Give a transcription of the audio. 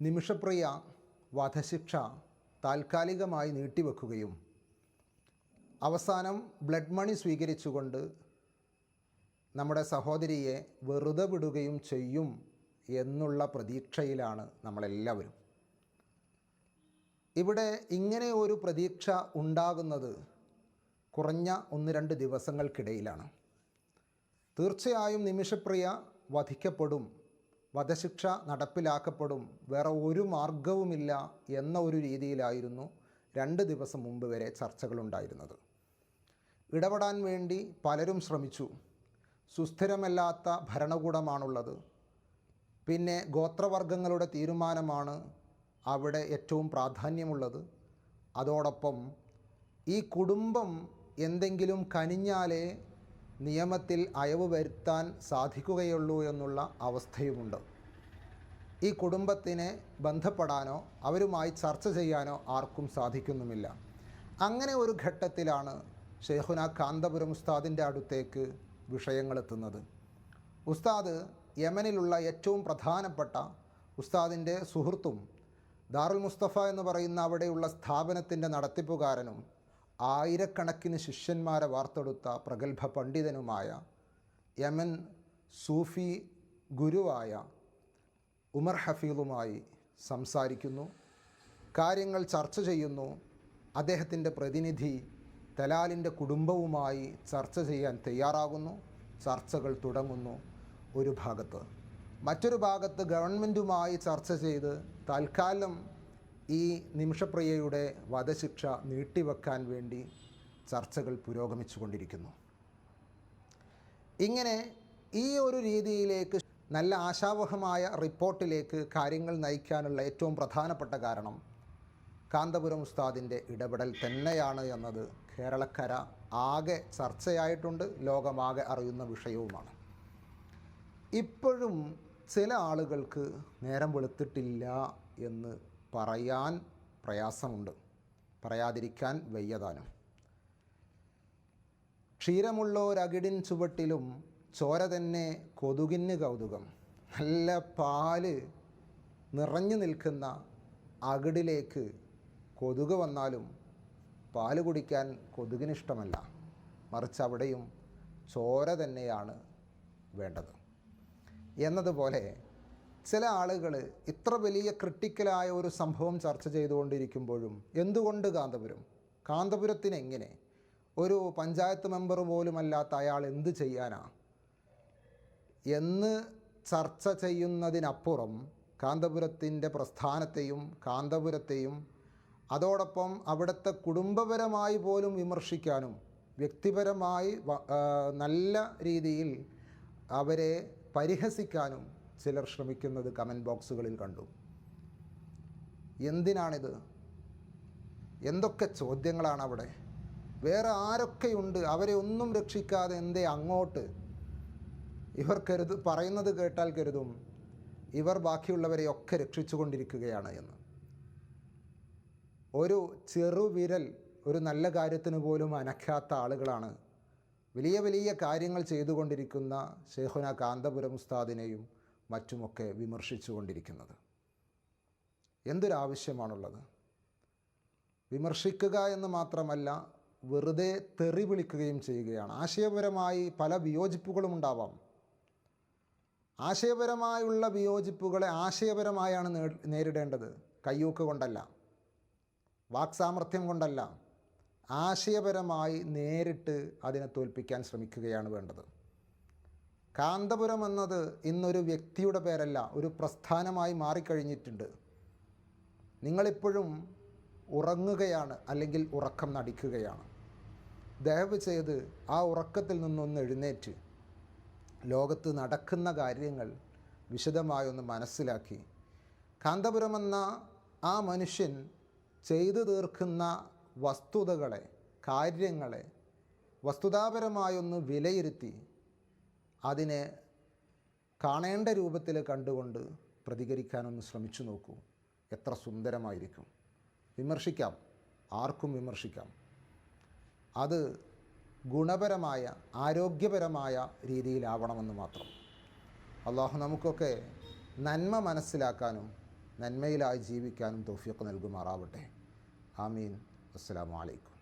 നിമിഷപ്രിയ വധശിക്ഷ താൽക്കാലികമായി നീട്ടിവെക്കുകയും അവസാനം ബ്ലഡ് മണി സ്വീകരിച്ചുകൊണ്ട് നമ്മുടെ സഹോദരിയെ വെറുതെ വിടുകയും ചെയ്യും എന്നുള്ള പ്രതീക്ഷയിലാണ് നമ്മളെല്ലാവരും. ഇവിടെ ഇങ്ങനെ ഒരു പ്രതീക്ഷ ഉണ്ടാകുന്നത് കുറഞ്ഞ ഒന്ന് രണ്ട് ദിവസങ്ങൾക്കിടയിലാണ്. തീർച്ചയായും നിമിഷപ്രിയ വധിക്കപ്പെടും വധശിക്ഷ നടപ്പിലാക്കപ്പെടും. വേറെ ഒരു മാർഗവുമില്ല എന്ന ഒരു രീതിയിലായിരുന്നു രണ്ട് ദിവസം മുമ്പ് വരെ ചർച്ചകളുണ്ടായിരുന്നത്. ഇടപെടാൻ വേണ്ടി പലരും ശ്രമിച്ചു. സുസ്ഥിരമല്ലാത്ത ഭരണകൂടമാണുള്ളത്. പിന്നെ ഗോത്രവർഗങ്ങളുടെ തീരുമാനമാണ് അവിടെ ഏറ്റവും പ്രാധാന്യമുള്ളത്. അതോടൊപ്പം ഈ കുടുംബം എന്തെങ്കിലും കനിഞ്ഞാലേ നിയമത്തിൽ അയവ് വരുത്താൻ സാധിക്കുകയുള്ളൂ എന്നുള്ള അവസ്ഥയുമുണ്ട്. ഈ കുടുംബത്തിനെ ബന്ധപ്പെടാനോ അവരുമായി ചർച്ച ചെയ്യാനോ ആർക്കും സാധിക്കുന്നുമില്ല. അങ്ങനെ ഒരു ഘട്ടത്തിലാണ് ഷെയ്ഖുന കാന്തപുരം ഉസ്താദിന്റെ അടുത്തേക്ക് വിഷയങ്ങളെത്തുന്നത്. ഉസ്താദ് യമനിലുള്ള ഏറ്റവും പ്രധാനപ്പെട്ട ഉസ്താദിന്റെ സുഹൃത്തും ദാറുൽ മുസ്തഫ എന്ന് പറയുന്ന അവിടെയുള്ള സ്ഥാപനത്തിന്റെ നടത്തിപ്പുകാരനും ആയിരക്കണക്കിന് ശിഷ്യന്മാരെ വാർത്തെടുത്ത പ്രഗത്ഭ പണ്ഡിതനുമായ യമൻ സൂഫി ഗുരുവായ ഉമർ ഹഫീലുമായി സംസാരിക്കുന്നു. കാര്യങ്ങൾ ചർച്ച ചെയ്യുന്നു. അദ്ദേഹത്തിന്റെ പ്രതിനിധി തലാലിന്റെ കുടുംബവുമായി ചർച്ച ചെയ്യാൻ തയ്യാറാകുന്നു. ചർച്ചകൾ തുടങ്ങുന്നു ഒരു ഭാഗത്ത്. മറ്റൊരു ഭാഗത്ത് ഗവൺമെന്റുമായി ചർച്ച ചെയ്ത് തൽക്കാലം ഈ നിമിഷപ്രിയയുടെ വധശിക്ഷ നീട്ടിവെക്കാൻ വേണ്ടി ചർച്ചകൾ പുരോഗമിച്ചുകൊണ്ടിരിക്കുന്നു. ഇങ്ങനെ ഈ ഒരു രീതിയിലേക്ക് നല്ല ആശാവഹമായ റിപ്പോർട്ടിലേക്ക് കാര്യങ്ങൾ നയിക്കാനുള്ള ഏറ്റവും പ്രധാനപ്പെട്ട കാരണം കാന്തപുരം ഉസ്താദിന്റെ ഇടപെടൽ തന്നെയാണ് എന്നത് കേരളക്കര ആകെ ചർച്ചയായിട്ടുണ്ട് ലോകമാകെ അറിയുന്ന വിഷയവുമാണ്. ഇപ്പോഴും ചില ആളുകൾക്ക് നേരം വെളുത്തിട്ടില്ല എന്ന് പറയാൻ പ്രയാസമുണ്ട്. പറയാതിരിക്കാൻ വയ്യതാനും. ക്ഷീരമുള്ളോരകിടിൻ ചുവട്ടിലും ചോര തന്നെ കൊതുകിന് കൗതുകം. നല്ല പാൽ നിറഞ്ഞു നിൽക്കുന്ന അകിടിലേക്ക് കൊതുക് വന്നാലും പാൽ കുടിക്കാൻ കൊതുകിനിഷ്ടമല്ല. മറിച്ച് അവിടെയും ചോര തന്നെയാണ് വേണ്ടത്. എന്നതുപോലെ ചില ആളുകൾ ഇത്ര വലിയ ക്രിട്ടിക്കലായ ഒരു സംഭവം ചർച്ച ചെയ്തുകൊണ്ടിരിക്കുമ്പോഴും എന്തുകൊണ്ട് കാന്തപുരം? കാന്തപുരത്തിന് എങ്ങനെ? ഒരു പഞ്ചായത്ത് മെമ്പർ പോലുമല്ലാത്ത അയാൾ എന്ത് ചെയ്യാനാ? എന്ന് ചർച്ച ചെയ്യുന്നതിനപ്പുറം കാന്തപുരത്തിന്റെ പ്രസ്ഥാനത്തെയും കാന്തപുരത്തെയും അതോടൊപ്പം അവിടുത്തെ കുടുംബപരമായി പോലും വിമർശിക്കാനും വ്യക്തിപരമായി നല്ല രീതിയിൽ അവരെ പരിഹസിക്കാനും ചിലർ ശ്രമിക്കുന്നത് കമന്റ് ബോക്സുകളിൽ കണ്ടു. എന്തിനാണിത്? എന്തൊക്കെ ചോദ്യങ്ങളാണ് അവിടെ വേറെ ആരൊക്കെയുണ്ട്? അവരെ ഒന്നും രക്ഷിക്കാതെ എന്തേ അങ്ങോട്ട്? ഇവർ കരുത് പറയുന്നത് കേട്ടാൽ കരുതും. ഇവർ ബാക്കിയുള്ളവരെയൊക്കെ രക്ഷിച്ചുകൊണ്ടിരിക്കുകയാണ് എന്ന്. ഒരു ചെറുവിരൽ ഒരു നല്ല കാര്യത്തിന് പോലും അനക്കാത്ത ആളുകളാണ്. വലിയ വലിയ കാര്യങ്ങൾ ചെയ്തുകൊണ്ടിരിക്കുന്ന ഷെയ്ഖുന കാന്തപുരം ഉസ്താദിനെയും മറ്റുമൊക്കെ വിമർശിച്ചു കൊണ്ടിരിക്കുന്നത് എന്തൊരാവശ്യമാണുള്ളത്? വിമർശിക്കുക എന്ന് മാത്രമല്ല വെറുതെ തെറി വിളിക്കുകയും ചെയ്യുകയാണ്. ആശയപരമായി പല വിയോജിപ്പുകളും ഉണ്ടാവാം. ആശയപരമായുള്ള വിയോജിപ്പുകളെ ആശയപരമായാണ് നേരിടേണ്ടത്. കയ്യൂക്ക് കൊണ്ടല്ല. വാക്സാമർഥ്യം കൊണ്ടല്ല. ആശയപരമായി നേരിട്ട് അതിനെ തോൽപ്പിക്കാൻ ശ്രമിക്കുകയാണ് വേണ്ടത്. കാന്തപുരം എന്നത് ഇന്നൊരു വ്യക്തിയുടെ പേരല്ല ഒരു പ്രസ്ഥാനമായി മാറിക്കഴിഞ്ഞിട്ടുണ്ട്. നിങ്ങളിപ്പോഴും ഉറങ്ങുകയാണ് അല്ലെങ്കിൽ ഉറക്കം നടിക്കുകയാണ്. ദയവ് ചെയ്ത് ആ ഉറക്കത്തിൽ നിന്നൊന്ന് എഴുന്നേറ്റ്. ലോകത്ത് നടക്കുന്ന കാര്യങ്ങൾ വിശദമായൊന്ന് മനസ്സിലാക്കി. കാന്തപുരം എന്ന ആ മനുഷ്യൻ ചെയ്തു തീർക്കുന്ന വസ്തുതകളെ കാര്യങ്ങളെ വസ്തുതാപരമായൊന്ന് വിലയിരുത്തി. അതിനെ കാണേണ്ട രൂപത്തിൽ കണ്ടുകൊണ്ട് പ്രതികരിക്കാനൊന്ന് ശ്രമിച്ചു നോക്കൂ. എത്ര സുന്ദരമായിരിക്കും. വിമർശിക്കാം. ആർക്കും വിമർശിക്കാം. അത് ഗുണപരമായ ആരോഗ്യപരമായ രീതിയിലാവണമെന്ന് മാത്രം. അള്ളാഹു നമുക്കൊക്കെ നന്മ മനസ്സിലാക്കാനും നന്മയിലായി ജീവിക്കാനും തോഫിയൊക്കെ നൽകുമാറാവട്ടെ. ആമീൻ. അസ്സലാമു അലൈക്കും.